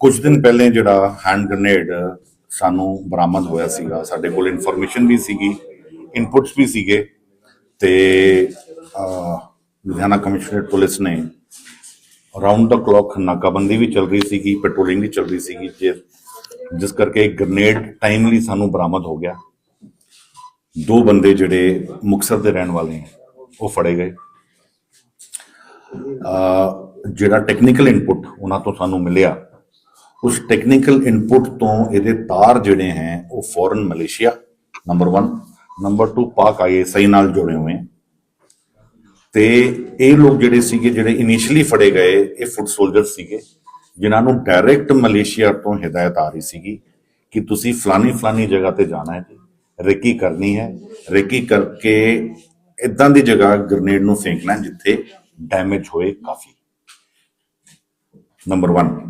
ਕੁਝ ਦਿਨ ਪਹਿਲੇ ਜਿਹੜਾ ਹੈਂਡ ਗ੍ਰਨੇਡ ਸਾਨੂੰ ਬਰਾਮਦ ਹੋਇਆ ਸੀਗਾ, ਸਾਡੇ ਕੋਲ ਇਨਫੋਰਮੇਸ਼ਨ ਵੀ ਸੀਗੀ ਇਨਪੁਟਸ ਵੀ ਸੀਗੇ ਤੇ ਲੁਧਿਆਣਾ ਕਮਿਸ਼ਨਰੇਟ ਪੁਲਿਸ ਨੇ ਰਾਉਂਡ ਦਾ ਕਲੌਕ ਨਾਕਾਬੰਦੀ ਵੀ ਚੱਲ ਰਹੀ ਸੀਗੀ ਪੈਟਰੋਲਿੰਗ ਵੀ ਚੱਲ ਰਹੀ ਸੀਗੀ, ਜਿਸ- ਜਿਸ ਕਰਕੇ ਇੱਕ ਗ੍ਰਨੇਡ ਟਾਈਮਲੀ ਸਾਨੂੰ ਬਰਾਮਦ ਹੋ ਗਿਆ। ਦੋ ਬੰਦੇ ਜਿਹੜੇ ਮੁਕਤਸਰ ਦੇ ਰਹਿਣ ਵਾਲੇ ਉਹ ਫੜੇ ਗਏ। ਜਿਹੜਾ ਟੈਕਨੀਕਲ ਇਨਪੁਟ ਉਹਨਾਂ ਤੋਂ ਸਾਨੂੰ ਮਿਲਿਆ ਉਸ ਟੈਕਨੀਕਲ ਇਨਪੁਟ ਤੋਂ ਇਹਦੇ ਤਾਰ ਜਿਹੜੇ ਹੈ, ਉਹ ਫੋਰਨ ਮਲੇਸ਼ੀਆ ਨੰਬਰ 1 ਨੰਬਰ 2 ਪਾਕ ਆਈਐਸਆਈ ਨਾਲ ਜੁੜੇ ਹੋਏ ਹੈ। ਤੇ ਇਹ ਲੋਕ ਜਿਹੜੇ ਸੀਗੇ, ਜਿਹੜੇ ਇਨੀਸ਼ੀਅਲੀ ਫੜੇ ਗਏ, ਇਹ ਫੁੱਟ ਸੋਲਜਰ ਸੀਗੇ, ਜਿਨ੍ਹਾਂ ਨੂੰ ਡਾਇਰੈਕਟ ਮਲੇਸ਼ੀਆ ਤੋਂ ਹਦਾਇਤ ਆ ਰਹੀ ਸੀਗੀ ਕਿ ਤੁਸੀਂ ਫਲਾਨੀ ਫਲਾਨੀ ਜਗ੍ਹਾ ਤੇ ਜਾਣਾ ਹੈ ਜੀ, ਰੇਕੀ ਕਰਨੀ ਹੈ। ਰੇਕੀ ਕਰਕੇ ਇਦਾਂ ਦੀ ਜਗ੍ਹਾ ਗ੍ਰਨੇਡ ਨੂੰ ਫੇਂਕਣਾ ਜਿੱਥੇ ਡੈਮੇਜ ਹੋਏ ਕਾਫੀ। ਨੰਬਰ 1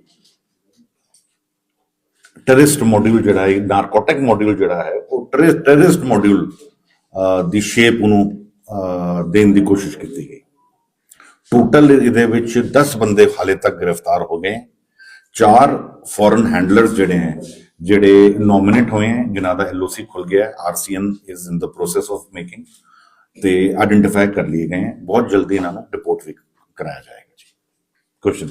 ਟੈਰਰਿਸਟ ਮੋਡਿਊਲ ਜਿਹੜਾ ਹੈ, ਨਾਰਕੋਟਿਕ ਮੋਡਿਊਲ ਜਿਹੜਾ ਹੈ, ਉਹ ਟੈਰਰਿਸਟ ਮੋਡਿਊਲ ਦੀ ਸ਼ੇਪ ਉਹਨੂੰ ਦੇਣ ਦੀ ਕੋਸ਼ਿਸ਼ ਕੀਤੀ ਗਈ। ਟੋਟਲ ਇਹਦੇ ਵਿੱਚ 10 ਬੰਦੇ ਹਾਲੇ ਤੱਕ ਗ੍ਰਿਫਤਾਰ ਹੋ ਗਏ। ਚਾਰ ਫੋਰਨ ਹੈਂਡਲਰਸ ਜਿਹੜੇ ਹੈ, ਜਿਹੜੇ ਨੋਮੀਨੇਟ ਹੋਏ ਹੈ, ਜਿਨ੍ਹਾਂ ਦਾ ਐਲਓਸੀ ਖੁੱਲ ਗਿਆ ਹੈ RCN is in the process of making ਤੇ ਆਇਡੈਂਟੀਫਾਈ ਕਰ ਲਏ ਗਏ ਹੈ। ਬਹੁਤ ਜਲਦੀ ਇਹਨਾਂ ਨੂੰ ਰਿਪੋਰਟ ਵੀ ਕਰਾਇਆ ਜਾਏਗਾ ਜੀ। ਕੁਐਸਚਨ